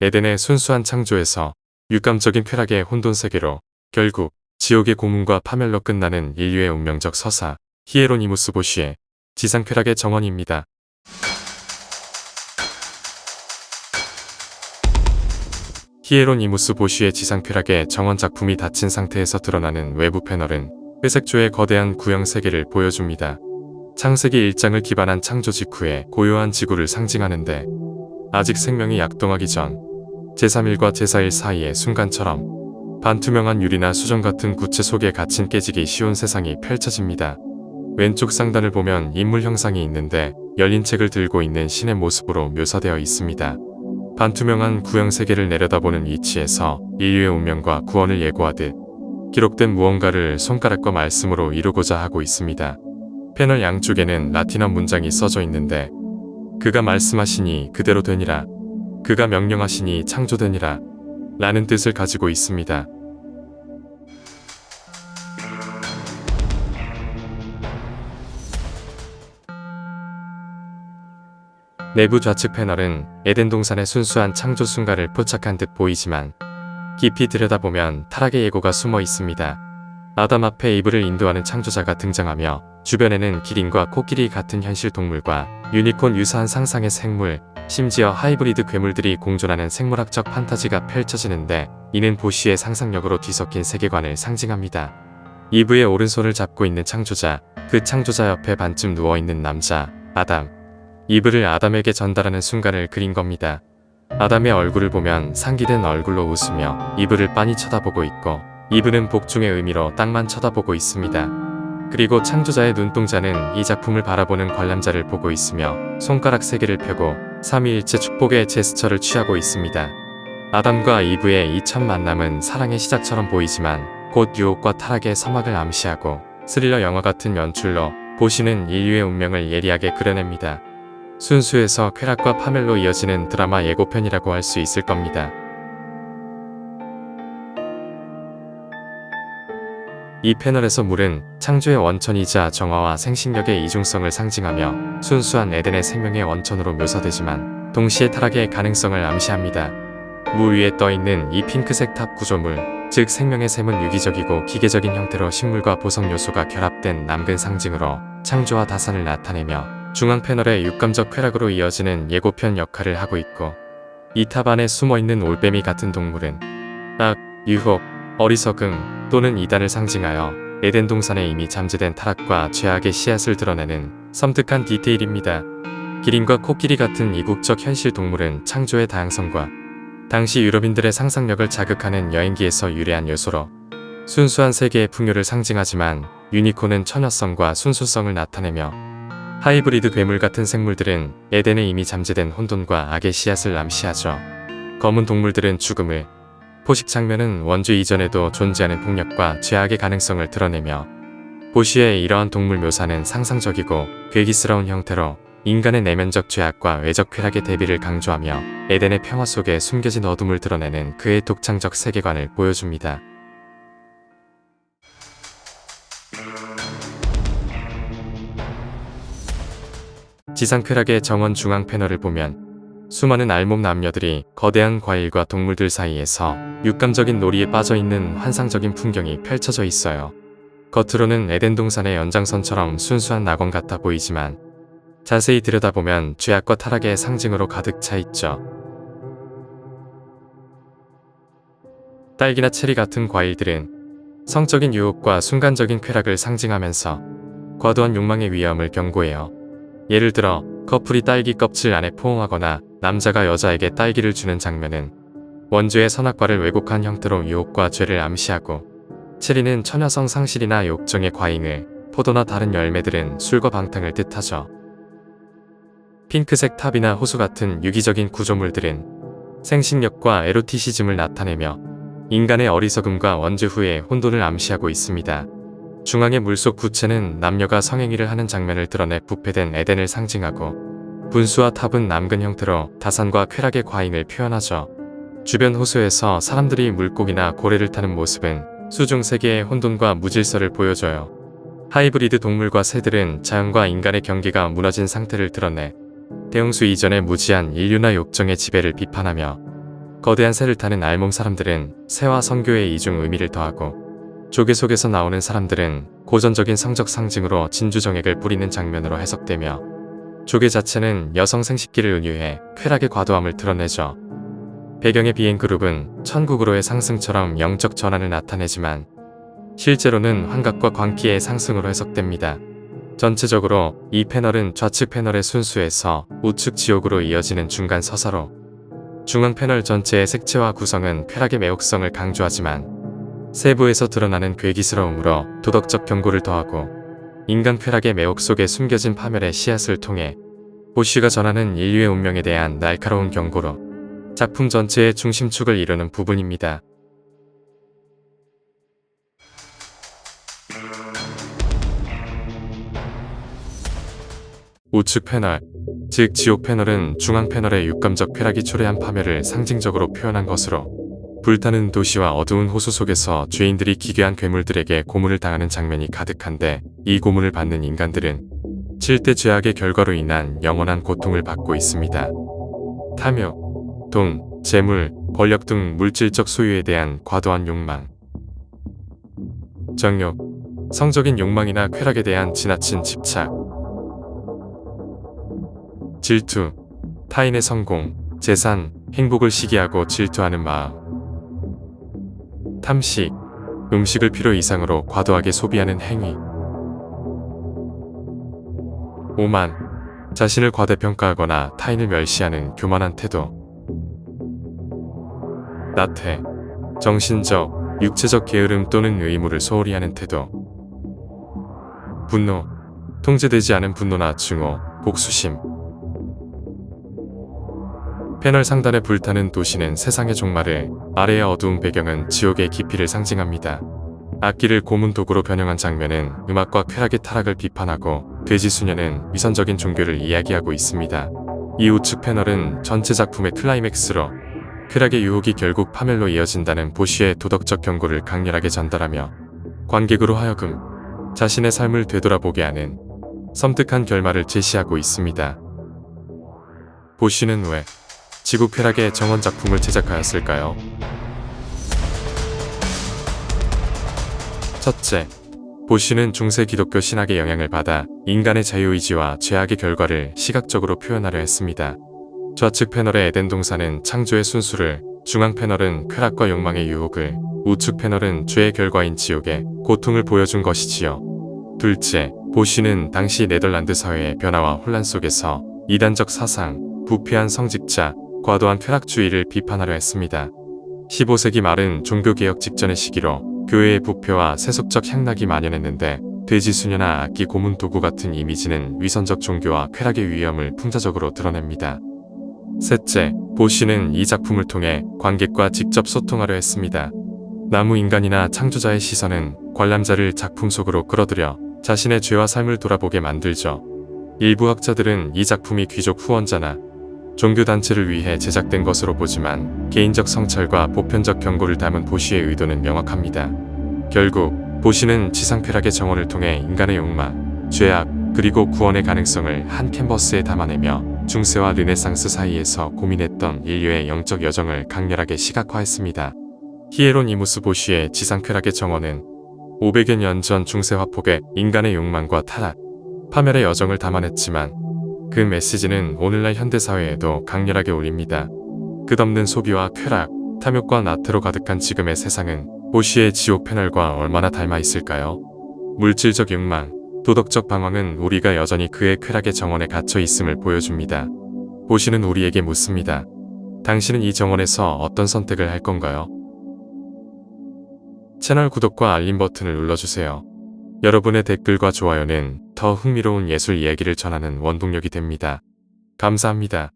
에덴의 순수한 창조에서 육감적인 쾌락의 혼돈 세계로 결국 지옥의 고문과 파멸로 끝나는 인류의 운명적 서사 히에로니무스 보시의 지상 쾌락의 정원입니다. 히에로니무스 보시의 지상 쾌락의 정원 작품이 닫힌 상태에서 드러나는 외부 패널은 회색조의 거대한 구형 세계를 보여줍니다. 창세기 1장을 기반한 창조 직후의 고요한 지구를 상징하는데 아직 생명이 약동하기 전 제3일과 제4일 사이의 순간처럼 반투명한 유리나 수정 같은 구체 속에 갇힌 깨지기 쉬운 세상이 펼쳐집니다. 왼쪽 상단을 보면 인물 형상이 있는데 열린 책을 들고 있는 신의 모습으로 묘사되어 있습니다. 반투명한 구형 세계를 내려다보는 위치에서 인류의 운명과 구원을 예고하듯 기록된 무언가를 손가락과 말씀으로 이루고자 하고 있습니다. 패널 양쪽에는 라틴어 문장이 써져 있는데 그가 말씀하시니 그대로 되니라 그가 명령하시니 창조되니라 라는 뜻을 가지고 있습니다. 내부 좌측 패널은 에덴 동산의 순수한 창조 순간을 포착한 듯 보이지만 깊이 들여다보면 타락의 예고가 숨어 있습니다. 아담 앞에 이브를 인도하는 창조자가 등장하며 주변에는 기린과 코끼리 같은 현실 동물과 유니콘 유사한 상상의 생물, 심지어 하이브리드 괴물들이 공존하는 생물학적 판타지가 펼쳐지는데 이는 보시의 상상력으로 뒤섞인 세계관을 상징합니다. 이브의 오른손을 잡고 있는 창조자, 그 창조자 옆에 반쯤 누워있는 남자, 아담. 이브를 아담에게 전달하는 순간을 그린 겁니다. 아담의 얼굴을 보면 상기된 얼굴로 웃으며 이브를 빤히 쳐다보고 있고 이브는 복중의 의미로 땅만 쳐다보고 있습니다. 그리고 창조자의 눈동자는 이 작품을 바라보는 관람자를 보고 있으며 손가락 세 개를 펴고 삼위일체 축복의 제스처를 취하고 있습니다. 아담과 이브의 이 첫 만남은 사랑의 시작처럼 보이지만 곧 유혹과 타락의 서막을 암시하고 스릴러 영화 같은 연출로 보시는 인류의 운명을 예리하게 그려냅니다. 순수에서 쾌락과 파멸로 이어지는 드라마 예고편이라고 할 수 있을 겁니다. 이 패널에서 물은 창조의 원천이자 정화와 생식력의 이중성을 상징하며 순수한 에덴의 생명의 원천으로 묘사되지만 동시에 타락의 가능성을 암시합니다. 물 위에 떠 있는 이 핑크색 탑 구조물, 즉 생명의 샘은 유기적이고 기계적인 형태로 식물과 보석 요소가 결합된 남근 상징으로 창조와 다산을 나타내며 중앙 패널의 육감적 쾌락으로 이어지는 예고편 역할을 하고 있고 이 탑 안에 숨어있는 올빼미 같은 동물은 악, 유혹, 어리석음 또는 이단을 상징하여 에덴 동산에 이미 잠재된 타락과 죄악의 씨앗을 드러내는 섬뜩한 디테일입니다. 기린과 코끼리 같은 이국적 현실 동물은 창조의 다양성과 당시 유럽인들의 상상력을 자극하는 여행기에서 유래한 요소로 순수한 세계의 풍요를 상징하지만 유니콘은 처녀성과 순수성을 나타내며 하이브리드 괴물 같은 생물들은 에덴에 이미 잠재된 혼돈과 악의 씨앗을 암시하죠. 검은 동물들은 죽음을, 포식 장면은 원주 이전에도 존재하는 폭력과 죄악의 가능성을 드러내며 보시의 이러한 동물 묘사는 상상적이고 괴기스러운 형태로 인간의 내면적 죄악과 외적 쾌락의 대비를 강조하며 에덴의 평화 속에 숨겨진 어둠을 드러내는 그의 독창적 세계관을 보여줍니다. 지상 쾌락의 정원 중앙 패널을 보면 수많은 알몸 남녀들이 거대한 과일과 동물들 사이에서 육감적인 놀이에 빠져 있는 환상적인 풍경이 펼쳐져 있어요. 겉으로는 에덴 동산의 연장선처럼 순수한 낙원 같아 보이지만 자세히 들여다보면 죄악과 타락의 상징으로 가득 차 있죠. 딸기나 체리 같은 과일들은 성적인 유혹과 순간적인 쾌락을 상징하면서 과도한 욕망의 위험을 경고해요. 예를 들어 커플이 딸기 껍질 안에 포옹하거나 남자가 여자에게 딸기를 주는 장면은 원주의 선악과를 왜곡한 형태로 유혹과 죄를 암시하고 체리는 처녀성 상실이나 욕정의 과잉을 포도나 다른 열매들은 술과 방탕을 뜻하죠. 핑크색 탑이나 호수 같은 유기적인 구조물들은 생식력과 에로티시즘을 나타내며 인간의 어리석음과 원주 후의 혼돈을 암시하고 있습니다. 중앙의 물속 부채는 남녀가 성행위를 하는 장면을 드러내 부패된 에덴을 상징하고 분수와 탑은 남근 형태로 다산과 쾌락의 과잉을 표현하죠. 주변 호수에서 사람들이 물고기나 고래를 타는 모습은 수중 세계의 혼돈과 무질서를 보여줘요. 하이브리드 동물과 새들은 자연과 인간의 경계가 무너진 상태를 드러내 대홍수 이전의 무지한 인류나 욕정의 지배를 비판하며 거대한 새를 타는 알몸 사람들은 새와 성교의 이중 의미를 더하고 조개 속에서 나오는 사람들은 고전적인 성적 상징으로 진주 정액을 뿌리는 장면으로 해석되며 조개 자체는 여성 생식기를 은유해 쾌락의 과도함을 드러내죠. 배경의 비행 그룹은 천국으로의 상승처럼 영적 전환을 나타내지만 실제로는 환각과 광기의 상승으로 해석됩니다. 전체적으로 이 패널은 좌측 패널의 순수에서 우측 지옥으로 이어지는 중간 서사로 중앙 패널 전체의 색채와 구성은 쾌락의 매혹성을 강조하지만 세부에서 드러나는 괴기스러움으로 도덕적 경고를 더하고 인간 쾌락의 매혹 속에 숨겨진 파멸의 씨앗을 통해 보쉬가 전하는 인류의 운명에 대한 날카로운 경고로 작품 전체의 중심축을 이루는 부분입니다. 우측 패널, 즉 지옥 패널은 중앙 패널의 육감적 쾌락이 초래한 파멸을 상징적으로 표현한 것으로 불타는 도시와 어두운 호수 속에서 죄인들이 기괴한 괴물들에게 고문을 당하는 장면이 가득한데 이 고문을 받는 인간들은 7대 죄악의 결과로 인한 영원한 고통을 받고 있습니다. 탐욕, 돈, 재물, 권력 등 물질적 소유에 대한 과도한 욕망, 정욕, 성적인 욕망이나 쾌락에 대한 지나친 집착, 질투, 타인의 성공, 재산, 행복을 시기하고 질투하는 마음, 탐식, 음식을 필요 이상으로 과도하게 소비하는 행위, 오만, 자신을 과대평가하거나 타인을 멸시하는 교만한 태도, 나태, 정신적, 육체적 게으름 또는 의무를 소홀히 하는 태도, 분노, 통제되지 않은 분노나 증오, 복수심, 패널 상단에 불타는 도시는 세상의 종말을, 아래의 어두운 배경은 지옥의 깊이를 상징합니다. 악기를 고문 도구로 변형한 장면은 음악과 쾌락의 타락을 비판하고 돼지 수녀는 위선적인 종교를 이야기하고 있습니다. 이 우측 패널은 전체 작품의 클라이맥스로 쾌락의 유혹이 결국 파멸로 이어진다는 보쉬의 도덕적 경고를 강렬하게 전달하며 관객으로 하여금 자신의 삶을 되돌아보게 하는 섬뜩한 결말을 제시하고 있습니다. 보쉬는 왜 지구 쾌락의 정원 작품을 제작하였을까요? 첫째, 보쉬는 중세 기독교 신학의 영향을 받아 인간의 자유의지와 죄악의 결과를 시각적으로 표현하려 했습니다. 좌측 패널의 에덴 동산은 창조의 순수를, 중앙 패널은 쾌락과 욕망의 유혹을, 우측 패널은 죄의 결과인 지옥의 고통을 보여준 것이지요. 둘째, 보쉬는 당시 네덜란드 사회의 변화와 혼란 속에서 이단적 사상, 부패한 성직자, 과도한 쾌락주의를 비판하려 했습니다. 15세기 말은 종교개혁 직전의 시기로 교회의 부패와 세속적 향락이 만연했는데 돼지 수녀나 악기 고문 도구 같은 이미지는 위선적 종교와 쾌락의 위험을 풍자적으로 드러냅니다. 셋째, 보쉬는 이 작품을 통해 관객과 직접 소통하려 했습니다. 나무 인간이나 창조자의 시선은 관람자를 작품 속으로 끌어들여 자신의 죄와 삶을 돌아보게 만들죠. 일부 학자들은 이 작품이 귀족 후원자나 종교단체를 위해 제작된 것으로 보지만 개인적 성찰과 보편적 경고를 담은 보쉬의 의도는 명확합니다. 결국 보쉬는 지상쾌락의 정원을 통해 인간의 욕망, 죄악, 그리고 구원의 가능성을 한 캔버스에 담아내며 중세와 르네상스 사이에서 고민했던 인류의 영적 여정을 강렬하게 시각화했습니다. 히에로니무스 보쉬의 지상쾌락의 정원은 500여 년 전 중세 화폭의 인간의 욕망과 타락, 파멸의 여정을 담아냈지만 그 메시지는 오늘날 현대사회에도 강렬하게 울립니다. 끝없는 소비와 쾌락, 탐욕과 나태로 가득한 지금의 세상은 보쉬의 지옥 패널과 얼마나 닮아 있을까요? 물질적 욕망, 도덕적 방황은 우리가 여전히 그의 쾌락의 정원에 갇혀 있음을 보여줍니다. 보쉬는 우리에게 묻습니다. 당신은 이 정원에서 어떤 선택을 할 건가요? 채널 구독과 알림 버튼을 눌러주세요. 여러분의 댓글과 좋아요는 더 흥미로운 예술 이야기를 전하는 원동력이 됩니다. 감사합니다.